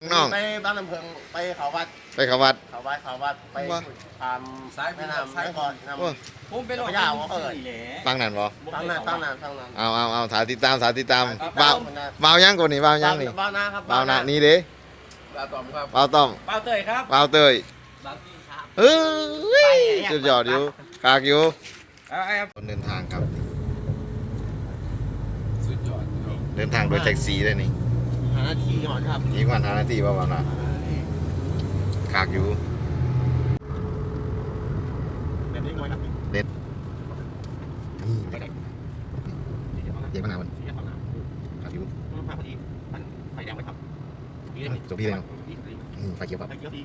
น้อง ไปบ้านลำเพิงไปเขาวัดไปเขาวัด เขาวัดเขาวัดไปว่า ตามแม่น้ำแม่ก่อนน้ำ โอ้ยผมเป็นพระเจ้าเขาเอ่ยฟังนั่นบ่ตั้งนานตั้งนานตั้งนานเอาเอาเอาสาธิตตามสาธิตตามครับบ่าวบ่าวยังกว่านี้บ่าวยังนี่บ้านนาครับบ่าวนะนี่เด้บ้านตอมครับบ่าวต้อมเป้าเตยครับบ่าวเตยเฮ้ยสุดยอดอยู่กากอยู่เอาไอ้ครับคนเดินทางครับ สุดยอดเดินทางโดยแท็กซี่เลยนี่หาหน้าที่ก่อนครับอีกวันหานาทีบ่าวนะกากอยู่แบบนี้ไว้ครับนี่เดี๋ยวมานาวมันกากอยู่มาพอดีมันไฟแดงไว้ครับจบพี่เลยเนาะอืมไฟเขียวครับไปเยอะดี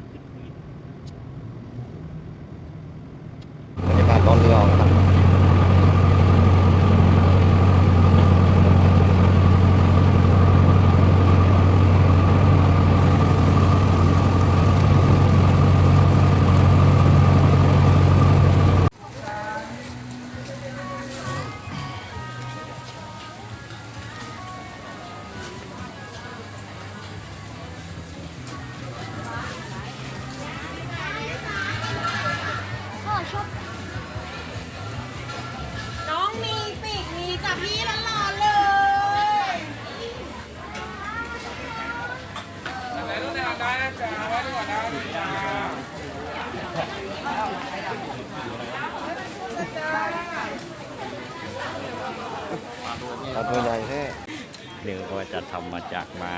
ไหนต้องได้นะจ๊ะไว้ดีกว่าได้จ้าปลาตัวใหญ่แท้หนึ่งก็จะทำมาจากไม้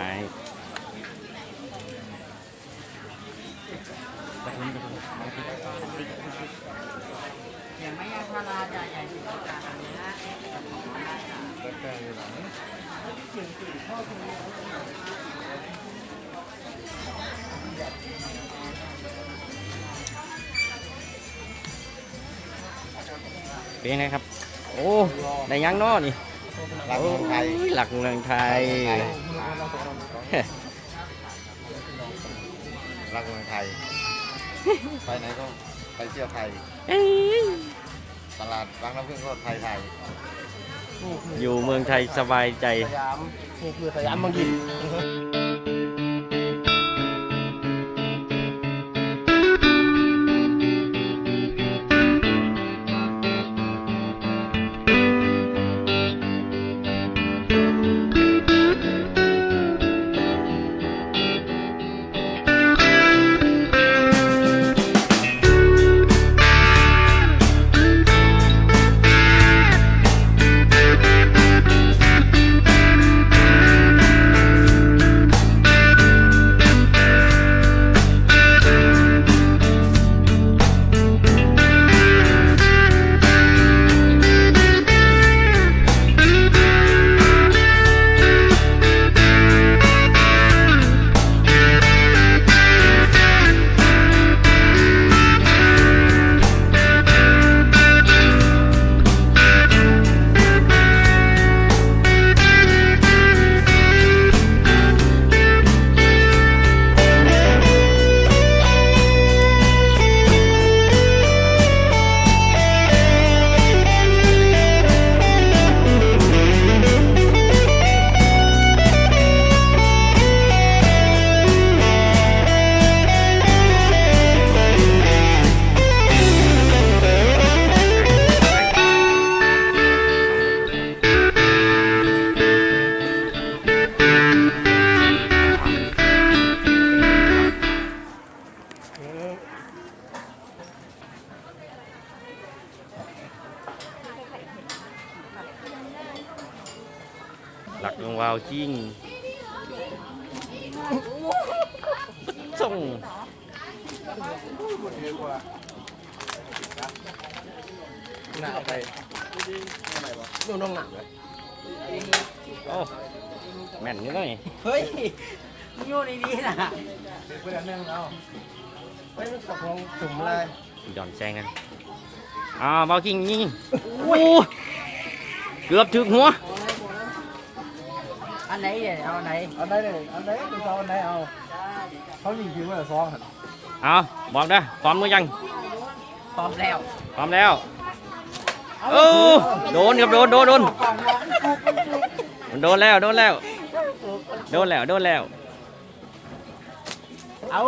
เป็นยังไงครับ โอ้ได้ยังเนอนี่รักเมืองไทยโอ้หลักเมืองไทยรักเมืองไทย ไปไหนก็ไปเที่ยวไทย ตลาดบางน้ำพึ่งก็ไทยไทยอยู่เมืองไทยสบายใจ สยามนี่คือสยามบางยินาวจริงส่งหนาไปนู่นน้องหนักเลยโอ้แม่นนี่หน่อยเฮ้ยอยู่ในนี้นะเพื่อนนั่งเอาไปตกลงจุ่มเลยหย่อนแซงกันอ่าเบาจริงยิงโอ้เกือบถึงหัว อันไหนเนี่ยเอาอันไหนอันไหนเลยอันไหนคุณจะเอาอันไหนเอาเขาหยิงคิวไว้ซองหันเอาบอกนะพร้อมหรือยังพร้อมแล้วพร้อมแล้วโอ้โดนครับโดนโดนโดนโดนแล้วโดนแล้วโดนแล้วโดนแล้วเอา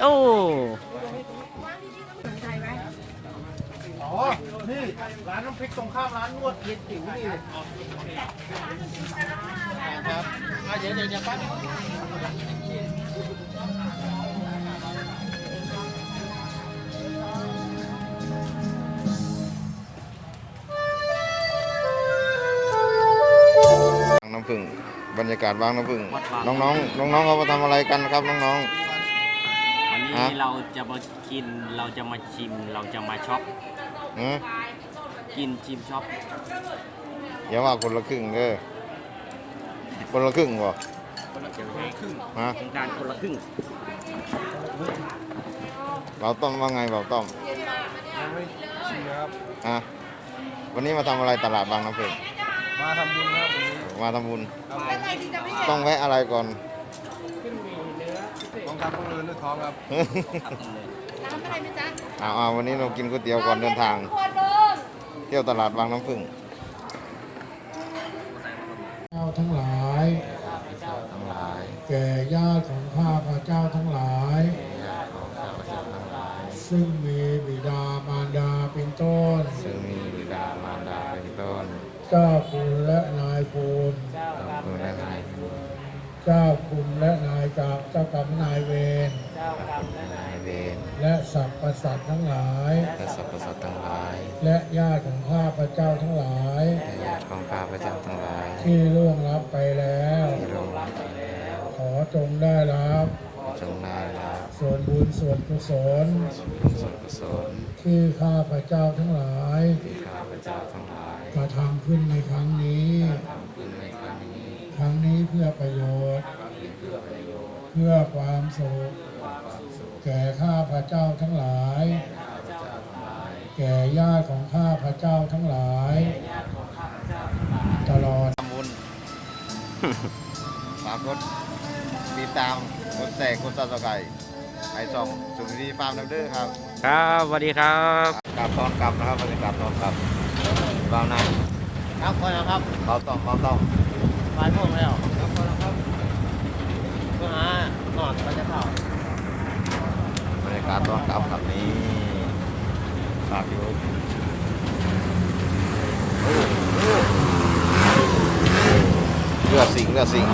โชว์ฝีมือพูดพี่มือแล้วพี่น้องก็เอาอะยิงยิงยิงเอาโอ้อ๋อ นี่ร้านน้ำพริกตรงข้ามร้านนวดเย็นจิ๋วนี่ครับอะเดี๋ยวเดี๋ยวเดี๋ยวแป๊บบางน้ำผึ้งบรรยากาศบางน้ำผึ้งน้องๆน้องๆเขามาทำอะไรกันครับน้องวั นฮะนี้เราจะมากินเราจะมาชิมเราจะมาช็อปๆหือกินชิมช็อปอย่าว่าคนละครึ่งเด้อคนละครึ่งบ่คนละครึ่งฮะโครงการคนละครึ่งเบาต้อมว่าไงเบาต้อมยังไม่ชิมนะครับ ฮะวันนี้มาทำอะไรตลาดบางน้ำผึ้งมาทำบุญครับวันนี้มาทำบุญ ครับผมอะไรดีจ้ะพี่ต้องแวะอะไรก่อน ต้องทำพวกเรือนด้วยท้องครับน้ำอะไรไหมจ๊ะเอาเอาวันนี้เรากินก๋วยเตี๋ยวก่อนเดินทาง ขวดเดิมเที่ยวตลาดบางน้ำผึ้งเจ้าทั้งหลาย ทั้งหลายแก่ญาติของข้าพระเจ้าทั้งหลาย ญาติของข้าพเจ้าทั้งหลาย ซึ่งมีบิดามารดาเป็นต้น ซึ่งมีบิดามารดาเป็นต้น เจ้าคุณและนายคุณ ขอบคุณและนาย เจ้าคุณ และนายกาเจ้ากรรมนายเวรนายเวร และสรรพสัตว์ทั้งหลาย และสรรพสัตว์ทั้งหลาย และญาติของข้าพระเจ้าทั้งหลาย และญาติของข้าพเจ้าทั้งหลาย ที่ล่วงลับไปแล้ว ที่ลงรับไปแล้วขอจงได้รับ จงได้รับส่วนบุญส่วนกุศลบุญส่วนกุศลที่ข้าพระเจ้าทั้งหลายที่ข้าพเจ้าทั้งหลายกระทำขึ้นในครั้งนี้ ทำขึ้นในครั้งนี้ ครั้งนี้เพื่อประโยชน์ เพื่อประโยชน์ เพื่อความสุขแก่ข้าพระเจ้าทั้งหลาย แก่ญาติของข้าพระเจ้าทั้งหลาย ตลอดทำบุญฝากกดติดตามกดแสกกดซับสไครต์ไอส่องสุขีฟาร์มน้ำเด้อครับ ครับสวัสดีครับกลับตอนกลับนะครับบรรยากาศตอนกลับบ้างนะครับก่อนนะครับเขาต้องเขาต้องไปพวกแล้วครับก่อนนะครับ มาหนอนมันจะเข้าบรรยากาศตอนกลับครับนี่ฝากอยู่เลือดสิงเลือดสิง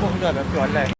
พวกเลือดแบบสวนเลย